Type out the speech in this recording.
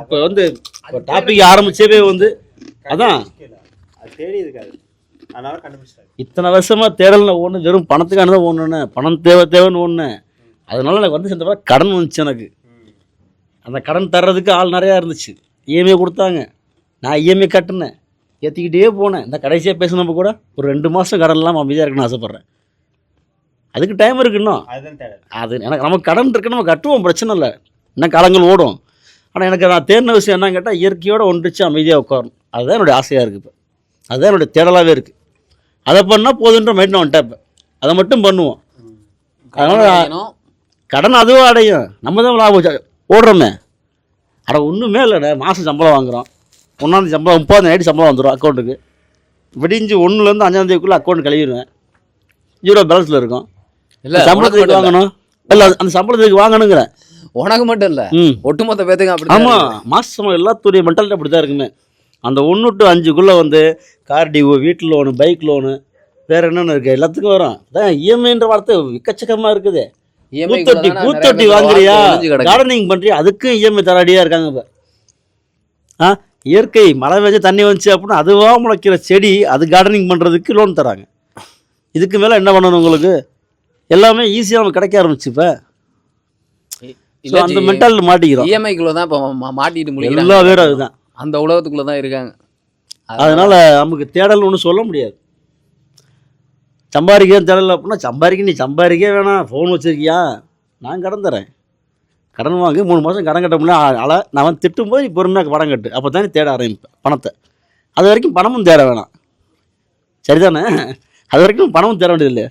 இப்போ வந்து இப்போ டாபிக் ஆரம்பிச்சவே வந்து அதான். அது தேடி இருக்காது. அதனால இத்தனை வருஷமா தேடல ஒன்று வெறும் பணத்துக்கான தான் ஒன்றுன்னு பணம் தேவை தேவைன்னு ஒன்று அதனால எனக்கு வந்து சேர்ந்த கடன் வந்துச்சு எனக்கு. அந்த கடன் தர்றதுக்கு ஆள் நிறையா இருந்துச்சு. இஎம்ஐ கொடுத்தாங்க. நான் இஎம்ஐ கட்டினேன். ஏற்றிக்கிட்டே போனேன். இந்த கடைசியாக பேசினப்ப கூட ஒரு ரெண்டு மாதம் கடன் இல்லாமல் அமைதியாக இருக்குன்னு ஆசைப்பட்றேன். அதுக்கு டைம் இருக்கு இன்னும். அதுதான் தேடல். அது எனக்கு நமக்கு கடன் இருக்கு நம்ம கட்டுவோம் பிரச்சனை இல்லை. இன்னும் காலங்கள் ஓடும். ஆனால் எனக்கு நான் தேடின விஷயம் என்னன்னு கேட்டால் இயற்கையோடு ஒன்றிச்சு அமைதியாக உட்காரணும். அதுதான் என்னுடைய ஆசையாக இருக்குது இப்போ. அதுதான் என்னுடைய தேடலாகவே இருக்குது அதை பண்ணால் போதுன்ற மைண்ட் நான் வந்துட்டேன் இப்போ. அதை மட்டும் பண்ணுவோம். அதனால. கடன் அதுவும் அடையும். நம்ம தான் லாபம் ஓடுறோமே. அட ஒன்றுமே இல்லைண்ணே மாதம் சம்பளம் வாங்குறோம். ஒன்றாந்தேதி சம்பளம் முப்பதாந்தேதி நைட்டு சம்பளம் வந்துடும் அக்கௌண்ட்டுக்கு விடிஞ்சு ஒன்றுலேருந்து அஞ்சாந்தேதிக்குள்ளே அக்கௌண்ட் கழுவிடுவேன். ஜீரோ பேலன்ஸில் இருக்கும். இல்ல சம்பளத்துக்கு. வாங்கணும். இல்லை அந்த சம்பளத்துக்கு வாங்கணுங்கிறேன் உனக்கு மட்டும் இல்ல. ஒட்டுமொத்த பேத்துக்கும் அப்படி ஆமாம் மாதம் எல்லாத்துடைய மென்டாலிட்டி அப்படி தான் இருக்குமே. அந்த ஒன்று டு அஞ்சுக்குள்ளே வந்து கார் டிஓ வீட்டு லோனு பைக் லோனு வேறு என்னென்ன இருக்குது எல்லாத்துக்கும் வரும். அதான் இஎம்ஐன்ற வார்த்தை எக்கச்சக்கமாக இருக்குது. பூத்தொட்டி பூத்தொட்டி வாங்குறியா? கார்டனிங் பண்ணுறியா அதுக்கும் இஎம்ஐ தராடியாக இருக்காங்க இப்போ. ஆ? இயற்கை மழை பெஞ்சு தண்ணி வந்துச்சு அப்படின்னா அதுவாக முளைக்கிற செடி அது கார்டனிங் பண்ணுறதுக்கு லோன் தராங்க. இதுக்கு மேலே என்ன பண்ணணும் உங்களுக்கு? எல்லாமே ஈஸியாக நமக்கு கிடைக்க ஆரம்பிச்சு இப்போ. ஸோ அந்த மென்டாலிட்டி மாட்டிக்கிறோம். இஎம்ஐக்குள்ள தான் இப்போ மாட்டிட்டு முடியல எல்லா பேரும் அதுதான். அந்த உலகத்துக்குள்ள தான் இருக்காங்க. அதனால நமக்கு தேடல் ஒன்றும் சொல்ல முடியாது. சம்பாதிக்க தேடல அப்படின்னா சம்பாதிக்க நீ சம்பாதிக்க வேணாம். ஃபோன் வச்சிருக்கியா? நான் கடன் தரேன். கடன் வாங்கி மூணு மாதம் கடன் கட்ட முடியல அல நான் வந்து திட்டும்போது நீ பொறுமையாக பணம் கட்டு. அப்போ தான் தேட ஆரம்பிப்பேன் பணத்தை. அது வரைக்கும் பணமும் தேட வேணாம். சரிதானே? அது வரைக்கும் பணமும் தேட வேண்டியதில்லை